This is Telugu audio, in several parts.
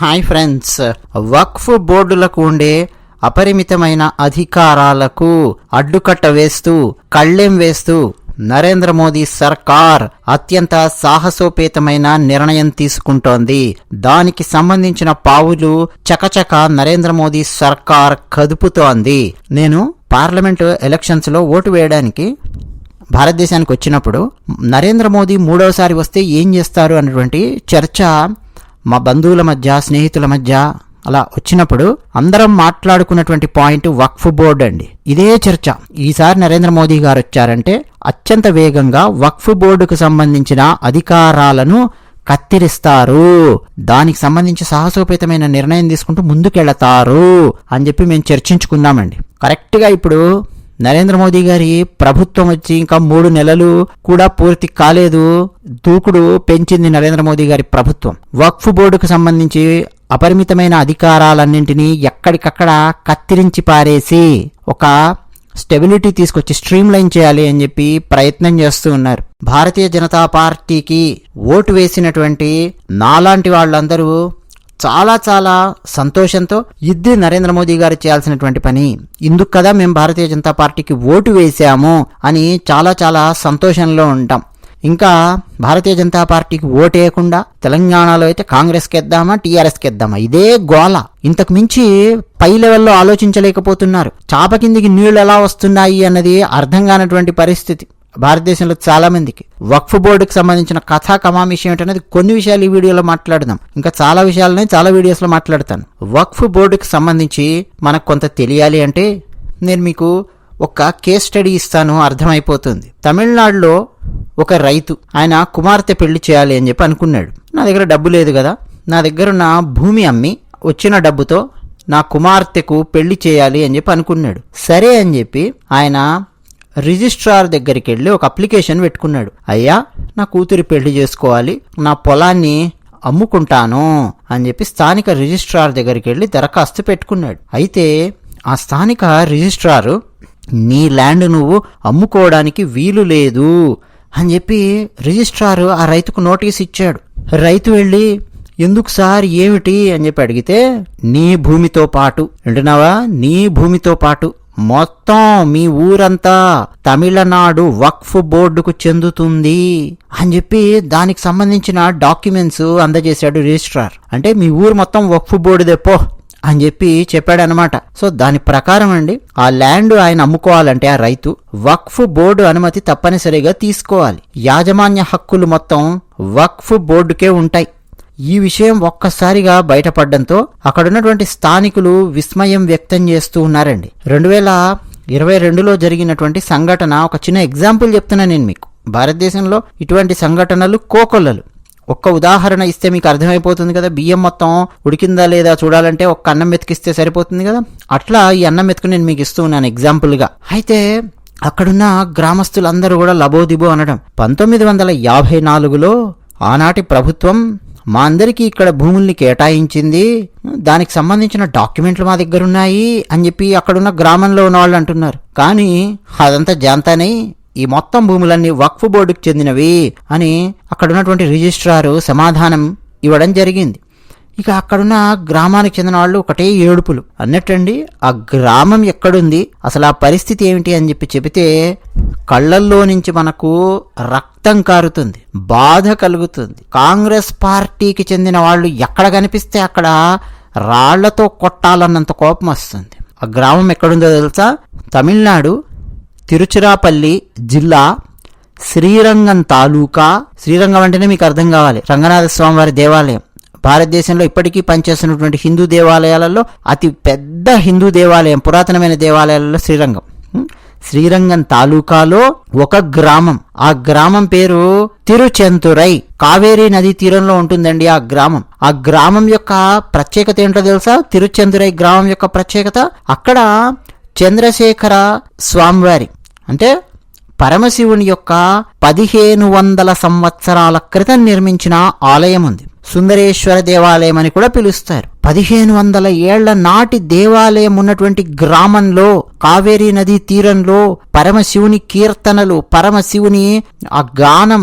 Hi friends. వక్ఫ్ బోర్డులకు ఉండే అపరిమితమైన అధికారాలకు అడ్డుకట్ట వేస్తూ కళ్ళెం వేస్తూ నరేంద్ర మోదీ సర్కార్ అత్యంత సాహసోపేతమైన నిర్ణయం తీసుకుంటోంది. దానికి సంబంధించిన పావులు చకచక నరేంద్ర మోదీ సర్కార్ కదుపుతోంది. నేను పార్లమెంటు ఎలక్షన్స్లో ఓటు వేయడానికి భారతదేశానికి వచ్చినప్పుడు నరేంద్ర మోదీ మూడవసారి వస్తే ఏం చేస్తారు అన్నటువంటి చర్చ మా బంధువుల మధ్య స్నేహితుల మధ్య అలా వచ్చినప్పుడు అందరం మాట్లాడుకున్నటువంటి పాయింట్ వక్ఫ్ బోర్డ్ అండి. ఇదే చర్చ. ఈసారి నరేంద్ర మోదీ గారు వచ్చారంటే అత్యంత వేగంగా వక్ఫ్ బోర్డుకు సంబంధించిన అధికారాలను కత్తిరిస్తారు. దానికి సంబంధించి సాహసోపేతమైన నిర్ణయం తీసుకుంటూ ముందుకెళతారు అని చెప్పి మేము చర్చించుకుందామండి. కరెక్ట్గా ఇప్పుడు నరేంద్ర మోదీ గారి ప్రభుత్వం వచ్చి ఇంకా మూడు నెలలు కూడా పూర్తి కాలేదు. దూకుడు పెంచింది నరేంద్ర మోదీ గారి ప్రభుత్వం. వక్ఫ్ బోర్డుకు సంబంధించి అపరిమితమైన అధికారాలన్నింటినీ ఎక్కడికక్కడ కత్తిరించి పారేసి ఒక స్టెబిలిటీ తీసుకొచ్చి స్ట్రీమ్ లైన్ చేయాలి అని చెప్పి ప్రయత్నం చేస్తూ ఉన్నారు. భారతీయ జనతా పార్టీకి ఓటు వేసినటువంటి నాలాంటి వాళ్ళందరూ చాలా చాలా సంతోషంతో ఇది నరేంద్ర మోదీ గారు చేయాల్సినటువంటి పని. ఇందుకు కదా మేము భారతీయ జనతా పార్టీకి ఓటు వేశాము అని చాలా చాలా సంతోషంలో ఉంటాం. ఇంకా భారతీయ జనతా పార్టీకి ఓటేయకుండా తెలంగాణలో అయితే కాంగ్రెస్కి వేద్దామా టీఆర్ఎస్కి వేద్దామా ఇదే గోల. ఇంతకు మించి పై లెవెల్లో ఆలోచించలేకపోతున్నారు. చాప కిందికి నీళ్ళు ఎలా వస్తున్నాయి అన్నది అర్థం కానటువంటి పరిస్థితి. భారతదేశంలో చాలా మందికి వక్ఫ్ బోర్డుకి సంబంధించిన కథా కమామిషం ఏంటనేది కొన్ని విషయాలు ఈ వీడియోలో మాట్లాడదాం. ఇంకా చాలా విషయాలని చాలా వీడియోస్లో మాట్లాడతాను. వక్ఫ్ బోర్డుకి సంబంధించి మనకు కొంత తెలియాలి అంటే నేను మీకు ఒక కేస్ స్టడీ ఇస్తాను అర్థమైపోతుంది. తమిళనాడులో ఒక రైతు ఆయన కుమార్తె పెళ్ళి చేయాలి అని చెప్పి అనుకున్నాడు. నా దగ్గర డబ్బు లేదు కదా నా దగ్గర ఉన్న భూమి అమ్మి వచ్చిన డబ్బుతో నా కుమార్తెకు పెళ్ళి చేయాలి అని చెప్పి అనుకున్నాడు. సరే అని చెప్పి ఆయన రిజిస్ట్రార్ దగ్గరికి వెళ్ళి ఒక అప్లికేషన్ పెట్టుకున్నాడు. అయ్యా నా కూతురి పెళ్ళి చేసుకోవాలి నా పొలాన్ని అమ్ముకుంటాను అని చెప్పి స్థానిక రిజిస్ట్రార్ దగ్గరికి వెళ్ళి దరఖాస్తు పెట్టుకున్నాడు. అయితే ఆ స్థానిక రిజిస్ట్రారు నీ ల్యాండ్ నువ్వు అమ్ముకోవడానికి వీలు లేదు అని చెప్పి రిజిస్ట్రారు ఆ రైతుకు నోటీస్ ఇచ్చాడు. రైతు వెళ్ళి ఎందుకు సార్ ఏమిటి? అని చెప్పి అడిగితే నీ భూమితో పాటు. వింటున్నావా నీ భూమితో పాటు. మొత్తం మీ ఊరంతా తమిళనాడు వక్ఫ్ బోర్డుకు చెందుతుంది అని చెప్పి దానికి సంబంధించిన డాక్యుమెంట్స్ అందజేశాడు రిజిస్ట్రార్. అంటే మీ ఊరు మొత్తం వక్ఫ్ బోర్డు పో అని చెప్పి చెప్పాడనమాట. సో దాని ప్రకారం అండి ఆ ల్యాండ్ ఆయన అమ్ముకోవాలంటే ఆ రైతు వక్ఫ్ బోర్డు అనుమతి తప్పనిసరిగా తీసుకోవాలి. యాజమాన్య హక్కులు మొత్తం వక్ఫ్ బోర్డుకే ఉంటాయి. ఈ విషయం ఒక్కసారిగా బయటపడడంతో అక్కడున్నటువంటి స్థానికులు విస్మయం వ్యక్తం చేస్తూ ఉన్నారండి. రెండు వేల ఇరవై రెండులో జరిగినటువంటి సంఘటన ఒక చిన్న ఎగ్జాంపుల్ చెప్తున్నా నేను మీకు. భారతదేశంలో ఇటువంటి సంఘటనలు కోకొల్లలు. ఒక్క ఉదాహరణ ఇస్తే మీకు అర్థమైపోతుంది కదా బియ్యం మొత్తం ఉడికిందా లేదా చూడాలంటే ఒక్క అన్నం మెతికిస్తే సరిపోతుంది కదా? అట్లా ఈ అన్నం మెతుకు నేను మీకు ఇస్తూ ఉన్నాను ఎగ్జాంపుల్గా. అయితే అక్కడున్న గ్రామస్తులందరూ కూడా లబోదిబో అనడం. పంతొమ్మిది వందల యాభై నాలుగులో ఆనాటి ప్రభుత్వం మా అందరికీ ఇక్కడ భూముల్ని కేటాయించింది. దానికి సంబంధించిన డాక్యుమెంట్లు మా దగ్గర ఉన్నాయి అని చెప్పి అక్కడున్న గ్రామంలో ఉన్న వాళ్ళు అంటున్నారు. కానీ అదంతా జాంతానే. ఈ మొత్తం భూములన్నీ వక్ఫ్ బోర్డుకు చెందినవి అని అక్కడున్నటువంటి రిజిస్ట్రారు సమాధానం ఇవ్వడం జరిగింది. ఇక అక్కడున్న గ్రామానికి చెందిన వాళ్ళు ఒకటే ఏడుపులు. అన్నట్టండి ఆ గ్రామం ఎక్కడుంది? అసలు ఆ పరిస్థితి ఏమిటి అని చెప్పి చెబితే కళ్ళల్లో నుంచి మనకు రక్తం కారుతుంది బాధ కలుగుతుంది. కాంగ్రెస్ పార్టీకి చెందిన వాళ్ళు ఎక్కడ కనిపిస్తే అక్కడ రాళ్ళతో కొట్టాలన్నంత కోపం వస్తుంది. ఆ గ్రామం ఎక్కడుందో తెలుసా? తమిళనాడు తిరుచిరాపల్లి జిల్లా శ్రీరంగం తాలూకా. శ్రీరంగం అంటేనే మీకు అర్థం కావాలి. రంగనాథ స్వామి వారి దేవాలయం. భారతదేశంలో ఇప్పటికీ పనిచేస్తున్నటువంటి హిందూ దేవాలయాలలో అతి పెద్ద హిందూ దేవాలయం పురాతనమైన దేవాలయాలలో శ్రీరంగం. శ్రీరంగం తాలూకాలో ఒక గ్రామం. ఆ గ్రామం పేరు తిరుచెంతురై. కావేరీ నదీ తీరంలో ఉంటుందండి ఆ గ్రామం. ఆ గ్రామం యొక్క ప్రత్యేకత ఏంటో తెలుసా? తిరుచెందురై గ్రామం యొక్క ప్రత్యేకత? అక్కడ చంద్రశేఖర స్వామివారి అంటే పరమశివుని యొక్క పదిహేను వందల సంవత్సరాల క్రితం నిర్మించిన ఆలయం ఉంది. సుందరేశ్వర దేవాలయం అని కూడా పిలుస్తారు. పదిహేను వందల ఏళ్ళ నాటి దేవాలయం ఉన్నటువంటి గ్రామంలో కావేరీ నదీ తీరంలో పరమశివుని కీర్తనలు పరమశివుని ఆ గానం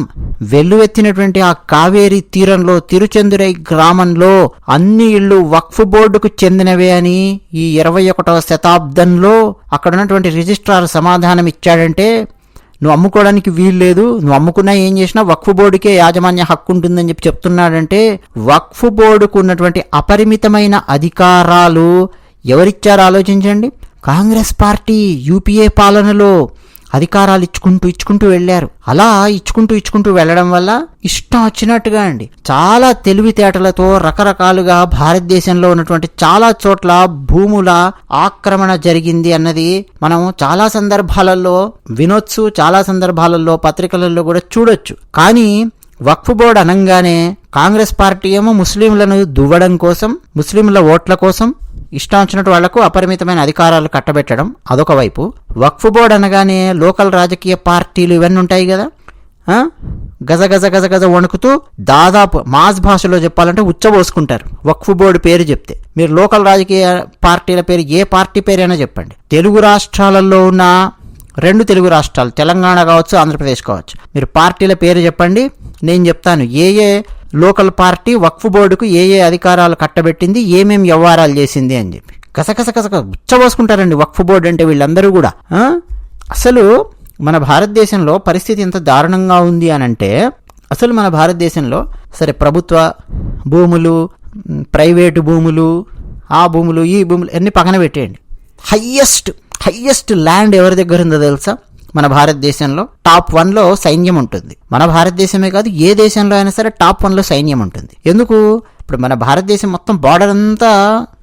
వెల్లువెత్తినటువంటి ఆ కావేరీ తీరంలో తిరుచందురై గ్రామంలో అన్ని ఇళ్ళు వక్ఫ్ బోర్డుకు చెందినవే అని ఈ ఇరవై ఒకటవ శతాబ్దంలో అక్కడ ఉన్నటువంటి రిజిస్ట్రార్ సమాధానం ఇచ్చాడంటే నువ్వు అమ్ముకోవడానికి వీలు లేదు. నువ్వు అమ్ముకున్నా ఏం చేసినా వక్ఫ్ బోర్డుకే యాజమాన్య హక్కు ఉంటుందని చెప్పి చెప్తున్నాడంటే వక్ఫ్ బోర్డుకు ఉన్నటువంటి అపరిమితమైన అధికారాలు ఎవరిచ్చారో? ఆలోచించండి. కాంగ్రెస్ పార్టీ యూపీఏ పాలనలో అధికారాలు ఇచ్చుకుంటూ ఇచ్చుకుంటూ వెళ్ళారు. అలా ఇచ్చుకుంటూ ఇచ్చుకుంటూ వెళ్ళడం వల్ల ఇష్టం వచ్చినట్టుగా అండి. చాలా తెలివితేటలతో రకరకాలుగా భారతదేశంలో ఉన్నటువంటి చాలా చోట్ల భూముల ఆక్రమణ జరిగింది అన్నది మనం చాలా సందర్భాలలో వినొచ్చు చాలా సందర్భాలలో పత్రికలలో కూడా చూడొచ్చు. కానీ వక్ఫ్ బోర్డు అనంగానే కాంగ్రెస్ పార్టీ ఏమో ముస్లింలను దువ్వడం కోసం ముస్లింల ఓట్ల కోసం ఇష్టం వచ్చినట్టు వాళ్ళకు అపరిమితమైన అధికారాలు కట్టబెట్టడం అదొక వైపు. వక్ఫ్ బోర్డు అనగానే లోకల్ రాజకీయ పార్టీలు ఇవన్నీ ఉంటాయి కదా. గజ గజ గజ గజ వణుకుతూ దాదాపు మాస్ భాషలో చెప్పాలంటే ఉచ్చబోసుకుంటారు. వక్ఫ్ బోర్డు పేరు చెప్తే. మీరు లోకల్ రాజకీయ పార్టీల పేరు ఏ పార్టీ పేరైనా చెప్పండి. తెలుగు రాష్ట్రాలలో ఉన్న రెండు తెలుగు రాష్ట్రాలు తెలంగాణ కావచ్చు ఆంధ్రప్రదేశ్ కావచ్చు. మీరు పార్టీల పేరు చెప్పండి. నేను చెప్తాను. ఏ ఏ లోకల్ పార్టీ వక్ఫ్ బోర్డుకు ఏ ఏ అధికారాలు కట్టబెట్టింది ఏమేం వ్యవహారాలు చేసింది అని చెప్పి. కసకస కసక ఉచ్చబోసుకుంటారండి వక్ఫ్ బోర్డు అంటే వీళ్ళందరూ కూడా. అసలు మన భారతదేశంలో పరిస్థితి ఎంత దారుణంగా ఉంది అని అంటే అసలు మన భారతదేశంలో సరే ప్రభుత్వ భూములు ప్రైవేటు భూములు ఆ భూములు ఈ భూములు అన్ని పక్కన పెట్టేయండి. హయ్యెస్ట్ హయ్యెస్ట్ ల్యాండ్ ఎవరి దగ్గర ఉందో తెలుసా? మన భారతదేశంలో టాప్ వన్లో సైన్యం ఉంటుంది. మన భారతదేశమే కాదు ఏ దేశంలో అయినా సరే టాప్ వన్లో సైన్యం ఉంటుంది. ఎందుకు? ఇప్పుడు మన భారతదేశం మొత్తం బార్డర్ అంతా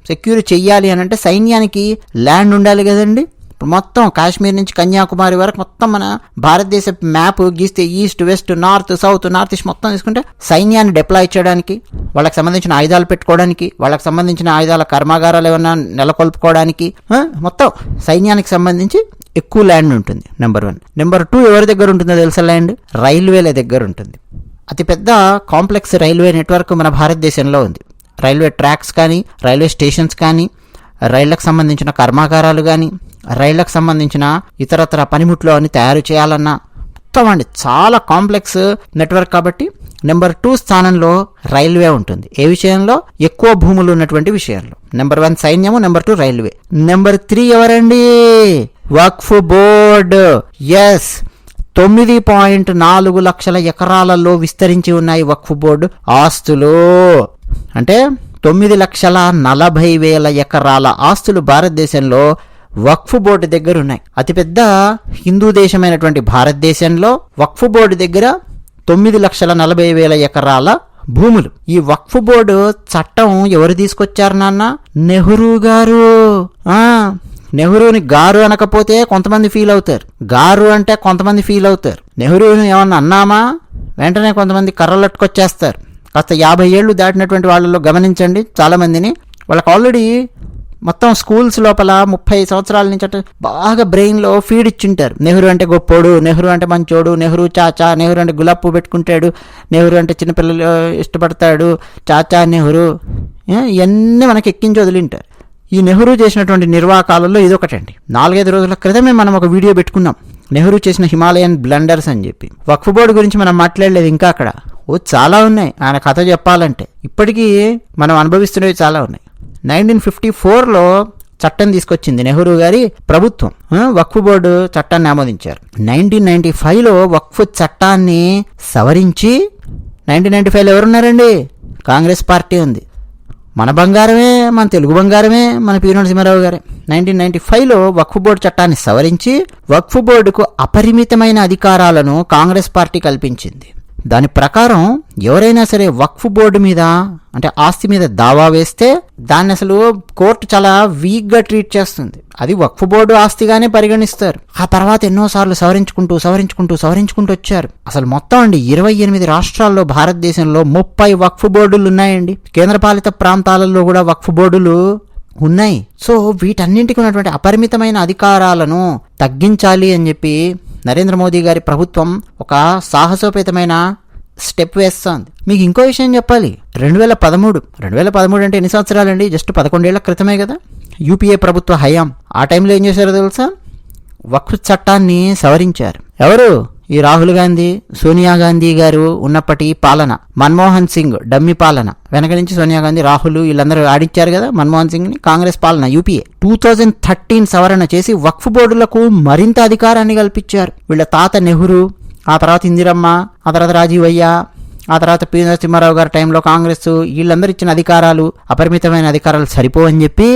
సెక్యూర్ చెయ్యాలి అని అంటే సైన్యానికి ల్యాండ్ ఉండాలి కదండి. ఇప్పుడు మొత్తం కాశ్మీర్ నుంచి కన్యాకుమారి వరకు మొత్తం మన భారతదేశ మ్యాప్ గీస్తే east west north south north east మొత్తం తీసుకుంటే సైన్యాన్ని డిప్లాయ్ చేయడానికి వాళ్ళకి సంబంధించిన ఆయుధాలు పెట్టుకోవడానికి వాళ్ళకి సంబంధించిన ఆయుధాల కర్మాగారాలు ఏమైనా నెలకొల్పుకోవడానికి మొత్తం సైన్యానికి సంబంధించి ఎక్కువ ల్యాండ్ ఉంటుంది నెంబర్ వన్ నెంబర్ టూ ఎవరి దగ్గర ఉంటుందో తెలుసా ల్యాండ్? రైల్వేల దగ్గర ఉంటుంది. అతిపెద్ద కాంప్లెక్స్ రైల్వే నెట్వర్క్ మన భారతదేశంలో ఉంది. రైల్వే ట్రాక్స్ కానీ రైల్వే స్టేషన్స్ కానీ రైళ్ళకు సంబంధించిన కర్మాగారాలు కానీ రైళ్ళకు సంబంధించిన ఇతరతర పనిముట్లు అని తయారు చేయాలన్నా మొత్తం అండి చాలా కాంప్లెక్స్ నెట్వర్క్ కాబట్టి నెంబర్ టూ స్థానంలో రైల్వే ఉంటుంది. ఏ విషయంలో? ఎక్కువ భూములు ఉన్నటువంటి విషయంలో. నెంబర్ వన్ సైన్యము number two railway. Number three ఎవరండి? వక్ఫ్ బోర్డ్. ఎస్ తొమ్మిది పాయింట్ నాలుగు లక్షల ఎకరాలలో విస్తరించి ఉన్నాయి వక్ఫ్ బోర్డు ఆస్తులు. అంటే తొమ్మిది లక్షల నలభై వేల ఎకరాల ఆస్తులు భారతదేశంలో వక్ఫ్ బోర్డు దగ్గర ఉన్నాయి. అతిపెద్ద హిందూ దేశమైనటువంటి భారతదేశంలో వక్ఫ్ బోర్డు దగ్గర తొమ్మిది లక్షల నలభై వేల ఎకరాల భూములు. ఈ వక్ఫ్ బోర్డు చట్టం ఎవరు తీసుకొచ్చారు నాన్న? నెహ్రూ గారు. నెహ్రూని గారు అనకపోతే కొంతమంది ఫీల్ అవుతారు. గారు అంటే కొంతమంది ఫీల్ అవుతారు. నెహ్రూని ఏమన్నా అన్నామా? వెంటనే కొంతమంది కర్రలట్టుకొచ్చేస్తారు కాస్త యాభై ఏళ్ళు దాటినటువంటి వాళ్ళలో గమనించండి చాలామందిని. వాళ్ళకి ఆల్రెడీ మొత్తం స్కూల్స్ లోపల ముప్పై సంవత్సరాల నుంచి అట్లా బాగా బ్రెయిన్లో ఫీడ్ ఇచ్చింటారు. నెహ్రూ అంటే గొప్పోడు నెహ్రూ అంటే మంచోడు నెహ్రూ చాచా నెహ్రూ అంటే గులాబ్ పువ్వు పెట్టుకుంటాడు నెహ్రూ అంటే చిన్నపిల్లలు ఇష్టపడతాడు చాచా నెహ్రూ ఇవన్నీ మనకి ఎక్కించి వదిలింటారు. ఈ నెహ్రూ చేసినటువంటి నిర్వాకాలలో ఇదొకటండి. నాలుగైదు రోజుల క్రితమే మనం ఒక వీడియో పెట్టుకున్నాం. నెహ్రూ చేసిన హిమాలయన్ బ్లండర్స్ అని చెప్పి. వక్ఫ్ బోర్డు గురించి మనం మాట్లాడలేదు ఇంకా అక్కడ. ఓ చాలా ఉన్నాయి. ఆయన కథ చెప్పాలంటే. ఇప్పటికీ మనం అనుభవిస్తున్నవి చాలా ఉన్నాయి. నైన్టీన్ ఫిఫ్టీ ఫోర్లో చట్టం తీసుకొచ్చింది నెహ్రూ గారి ప్రభుత్వం. వక్ఫ్ బోర్డు చట్టాన్ని ఆమోదించారు. నైన్టీన్ నైన్టీ ఫైవ్లో వక్ఫ్ చట్టాన్ని సవరించి నైన్టీన్ నైన్టీ ఫైవ్లో ఎవరున్నారండి? కాంగ్రెస్ పార్టీ ఉంది. మన బంగారమే మన తెలుగు బంగారమే మన పి. నరసింహారావు గారే. నైన్టీన్ నైన్టీ ఫైవ్లో వక్ఫ్ బోర్డు చట్టాన్ని సవరించి వక్ఫ్ బోర్డుకు అపరిమితమైన అధికారాలను కాంగ్రెస్ పార్టీ కల్పించింది. దాని ప్రకారం ఎవరైనా సరే వక్ఫ్ బోర్డు మీద అంటే ఆస్తి మీద దావా వేస్తే దాన్ని అసలు కోర్టు చాలా వీక్గా ట్రీట్ చేస్తుంది. అది వక్ఫ్ బోర్డు ఆస్తిగానే పరిగణిస్తారు. ఆ తర్వాత ఎన్నోసార్లు సవరించుకుంటూ సవరించుకుంటూ సవరించుకుంటూ వచ్చారు. అసలు మొత్తం అండి ఇరవై ఎనిమిది రాష్ట్రాల్లో భారతదేశంలో ముప్పై వక్ఫ్ బోర్డులు ఉన్నాయండి. కేంద్రపాలిత ప్రాంతాలలో కూడా వక్ఫ్ బోర్డులు ఉన్నాయి. సో వీటన్నింటికి ఉన్నటువంటి అపరిమితమైన అధికారాలను తగ్గించాలి అని చెప్పి నరేంద్ర మోదీ గారి ప్రభుత్వం ఒక సాహసోపేతమైన స్టెప్ వేస్తోంది. మీకు ఇంకో విషయం చెప్పాలి. రెండు వేల పదమూడు రెండు వేల పదమూడు అంటే ఎన్ని సంవత్సరాలండి? జస్ట్ పదకొండేళ్ళ క్రితమే కదా. యూపీఏ ప్రభుత్వ హయాం. ఆ టైంలో ఏం చేశారో తెలుసా? వక్ఫ్ చట్టాన్ని సవరించారు. ఎవరు? ఈ రాహుల్ గాంధీ సోనియా గాంధీ గారు ఉన్నప్పటి పాలన మన్మోహన్ సింగ్ డమ్మి పాలన. వెనక నుంచి సోనియా గాంధీ రాహుల్ వీళ్ళందరూ ఆడించారు కదా మన్మోహన్ సింగ్ని కాంగ్రెస్ పాలన యూపీఏ. టూ థౌజండ్ థర్టీన్ సవరణ చేసి వక్ఫ్ బోర్డులకు మరింత అధికారాన్ని కల్పించారు. వీళ్ళ తాత నెహ్రూ ఆ తర్వాత ఇందిరమ్మ ఆ తర్వాత రాజీవ్ అయ్య ఆ తర్వాత పి. నరసింహారావు గారి టైంలో కాంగ్రెస్ వీళ్ళందరూ ఇచ్చిన అధికారాలు అపరిమితమైన అధికారాలు సరిపోవని చెప్పి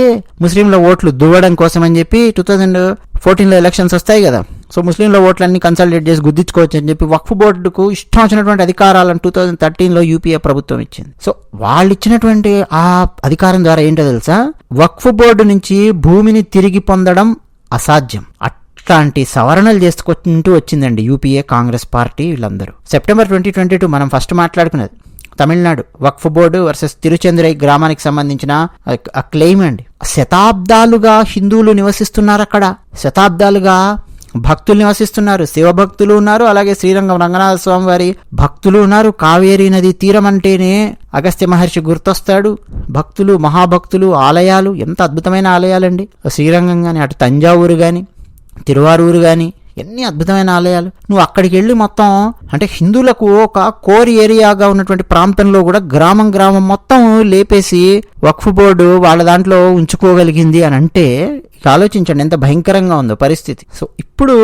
ముస్లింల ఓట్లు దువ్వడం కోసం అని చెప్పి టూ థౌజండ్ ఫోర్టీన్లో ఎలక్షన్స్ వస్తాయి కదా. సో ముస్లింల ఓట్లన్నీ కన్సల్టేట్ చేసి గుద్దించుకోవచ్చు అని చెప్పి వక్ఫ్ బోర్డుకు ఇష్టం వచ్చినటువంటి అధికారాలను టూ థౌజండ్ థర్టీన్లో యూపీఏ ప్రభుత్వం ఇచ్చింది. సో వాళ్ళు ఇచ్చినటువంటి ఆ అధికారం ద్వారా ఏంటో తెలుసా? వక్ఫ్ బోర్డు నుంచి భూమిని తిరిగి పొందడం అసాధ్యం. ఇట్లాంటి సవరణలు చేసుకుంటూ వచ్చిందండి యూపీఏ కాంగ్రెస్ పార్టీ వీళ్ళందరూ. సెప్టెంబర్ ట్వంటీ ట్వంటీ టూ మనం ఫస్ట్ మాట్లాడుకున్నది. తమిళనాడు వక్ఫ్ బోర్డు వర్సెస్ తిరుచంద్రై గ్రామానికి సంబంధించిన క్లెయిమ్ అండి. శతాబ్దాలుగా హిందువులు నివసిస్తున్నారు అక్కడ శతాబ్దాలుగా భక్తులు నివసిస్తున్నారు. శివభక్తులు ఉన్నారు. అలాగే శ్రీరంగం రంగనాథ స్వామి వారి భక్తులు ఉన్నారు. కావేరీ నది తీరం అంటేనే అగస్త్య మహర్షి గుర్తొస్తాడు. భక్తులు మహాభక్తులు ఆలయాలు ఎంత అద్భుతమైన ఆలయాలండి. శ్రీరంగం కానీ అటు తంజావూరు కానీ తిరువారూరు కానీ ఎన్ని అద్భుతమైన ఆలయాలు. నువ్వు అక్కడికి వెళ్ళి మొత్తం అంటే హిందువులకు ఒక కోర్ ఏరియాగా ఉన్నటువంటి ప్రాంతంలో కూడా గ్రామం గ్రామం మొత్తం లేపేసి వక్ఫ్ బోర్డు వాళ్ళ దాంట్లో ఉంచుకోగలిగింది అని అంటే ఆలోచించండి ఎంత భయంకరంగా ఉందో పరిస్థితి. సో ఇప్పుడు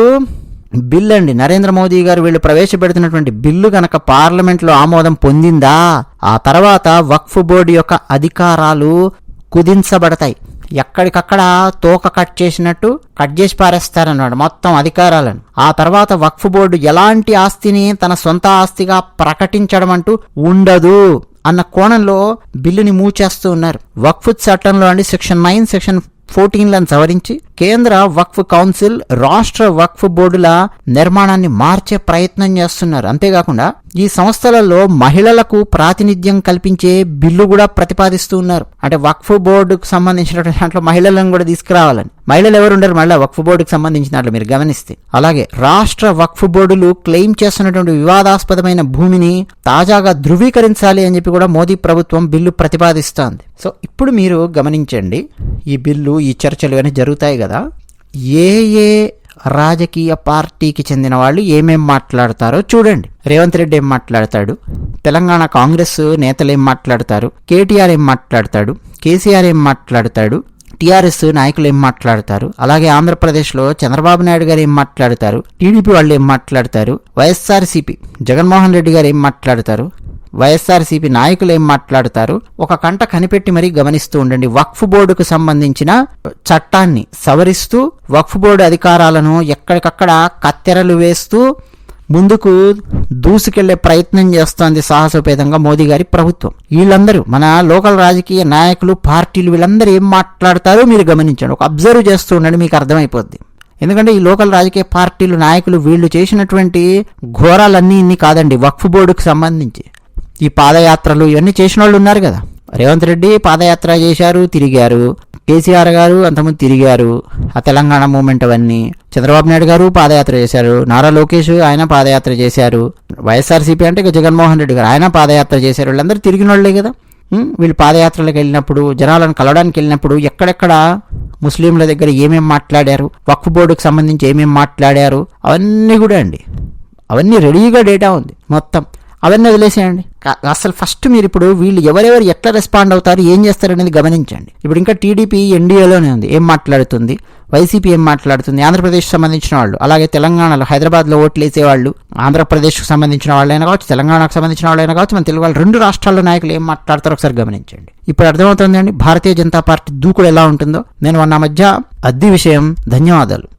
బిల్ అండి. నరేంద్ర మోదీ గారు వీళ్ళు ప్రవేశపెడుతున్నటువంటి బిల్లు కనుక పార్లమెంట్లో ఆమోదం పొందిందా ఆ తర్వాత వక్ఫ్ బోర్డు యొక్క అధికారాలు కుదించబడతాయి. ఎక్కడికక్కడ తోక కట్ చేసినట్టు కట్ చేసి పారేస్తారన్నమాట మొత్తం అధికారాలను. ఆ తర్వాత వక్ఫ్ బోర్డు ఎలాంటి ఆస్తిని తన సొంత ఆస్తిగా ప్రకటించడం అంటూ ఉండదు అన్న కోణంలో బిల్లుని మూచేస్తూ ఉన్నారు. వక్ఫ్ చట్టంలో అండి సెక్షన్ నైన్ సెక్షన్ ఫోర్టీన్లను సవరించి కేంద్ర వక్ఫ్ కౌన్సిల్ రాష్ట్ర వక్ఫ్ బోర్డుల నిర్మాణాన్ని మార్చే ప్రయత్నం చేస్తున్నారు. అంతేకాకుండా ఈ సంస్థలలో మహిళలకు ప్రాతినిధ్యం కల్పించే బిల్లు కూడా ప్రతిపాదిస్తూ ఉన్నారు. అంటే వక్ఫ్ బోర్డుకు సంబంధించిన దాంట్లో మహిళలను కూడా తీసుకురావాలని. మహిళలు ఎవరు ఉండరు మళ్ళీ వక్ఫ్ బోర్డుకు సంబంధించిన దాంట్లో మీరు గమనిస్తే. అలాగే రాష్ట్ర వక్ఫ్ బోర్డులు క్లెయిమ్ చేస్తున్నటువంటి వివాదాస్పదమైన భూమిని తాజాగా ధృవీకరించాలి అని చెప్పి కూడా మోదీ ప్రభుత్వం బిల్లు ప్రతిపాదిస్తోంది. సో ఇప్పుడు మీరు గమనించండి. ఈ బిల్లు ఈ చర్చలు అని జరుగుతాయి కదా. ఏ ఏ రాజకీయ పార్టీకి చెందిన వాళ్ళు ఏమేం మాట్లాడతారో చూడండి. రేవంత్ రెడ్డి ఏం మాట్లాడతాడు? తెలంగాణ కాంగ్రెస్ నేతలు ఏం మాట్లాడతారు? కేటీఆర్ ఏం మాట్లాడతాడు? కేసీఆర్ ఏం మాట్లాడతాడు? టీఆర్ఎస్ నాయకులు ఏం మాట్లాడతారు? అలాగే ఆంధ్రప్రదేశ్లో చంద్రబాబు నాయుడు గారు ఏం మాట్లాడతారు? టీడీపీ వాళ్ళు ఏం మాట్లాడతారు? వైఎస్ఆర్సీపీ జగన్మోహన్ రెడ్డి గారు ఏం మాట్లాడతారు? వైఎస్ఆర్సీపీ నాయకులు ఏం మాట్లాడతారు? ఒక కంట కనిపెట్టి మరీ గమనిస్తూ ఉండండి. వక్ఫ్ బోర్డుకు సంబంధించిన చట్టాన్ని సవరిస్తూ వక్ఫ్ బోర్డు అధికారాలను ఎక్కడికక్కడ కత్తెరలు వేస్తూ ముందుకు దూసుకెళ్ళే ప్రయత్నం చేస్తోంది సాహసోపేతంగా మోదీ గారి ప్రభుత్వం. వీళ్ళందరూ మన లోకల్ రాజకీయ నాయకులు పార్టీలు వీళ్ళందరూ ఏం మాట్లాడతారో మీరు గమనించండి. ఒక అబ్జర్వ్ చేస్తూ ఉండండి మీకు అర్థమైపోద్ది. ఎందుకంటే ఈ లోకల్ రాజకీయ పార్టీలు నాయకులు వీళ్ళు చేసినటువంటి ఘోరాలన్నీ ఇన్ని కాదండి. వక్ఫ్ బోర్డుకు సంబంధించి. ఈ పాదయాత్రలు ఇవన్నీ చేసిన వాళ్ళు ఉన్నారు కదా. రేవంత్ రెడ్డి పాదయాత్ర చేశారు తిరిగారు. కేసీఆర్ గారు అంతకుముందు తిరిగారు. ఆ తెలంగాణ మూమెంట్ అవన్నీ. చంద్రబాబు నాయుడు గారు పాదయాత్ర చేశారు. నారా లోకేష్ ఆయన పాదయాత్ర చేశారు. వైఎస్ఆర్సీపీ అంటే ఇక జగన్మోహన్ రెడ్డి గారు ఆయన పాదయాత్ర చేశారు. వీళ్ళందరూ తిరిగిన వాళ్ళే కదా వీళ్ళు పాదయాత్రలకు వెళ్ళినప్పుడు జనాలను కలవడానికి వెళ్ళినప్పుడు ఎక్కడెక్కడ ముస్లింల దగ్గర ఏమేం మాట్లాడారు వక్ఫ్ బోర్డుకు సంబంధించి ఏమేం మాట్లాడారు అవన్నీ కూడా అండి. అవన్నీ రెడీగా డేటా ఉంది మొత్తం. అవన్నీ వదిలేసేయండి. అసలు ఫస్ట్ మీరు ఇప్పుడు వీళ్ళు ఎవరెవరు ఎట్లా రెస్పాండ్ అవుతారు ఏం చేస్తారు అనేది గమనించండి. ఇప్పుడు ఇంకా టీడీపీ ఎన్డీఏలోనే ఉంది. ఏం మాట్లాడుతుంది? వైసీపీ ఏం మాట్లాడుతుంది? ఆంధ్రప్రదేశ్ సంబంధించిన వాళ్ళు అలాగే తెలంగాణలో హైదరాబాద్లో ఓట్లు వేసేవాళ్ళు ఆంధ్రప్రదేశ్కు సంబంధించిన వాళ్ళైనా కావచ్చు తెలంగాణకు సంబంధించిన వాళ్ళైనా కావచ్చు మన తెలుగు వాళ్ళు రెండు రాష్ట్రాల్లో నాయకులు ఏం మాట్లాడతారో ఒకసారి గమనించండి. ఇప్పుడు అర్థమవుతుందండి? భారతీయ జనతా పార్టీ దూకుడు ఎలా ఉంటుందో? నేను నా మధ్య అద్దె విషయం ధన్యవాదాలు.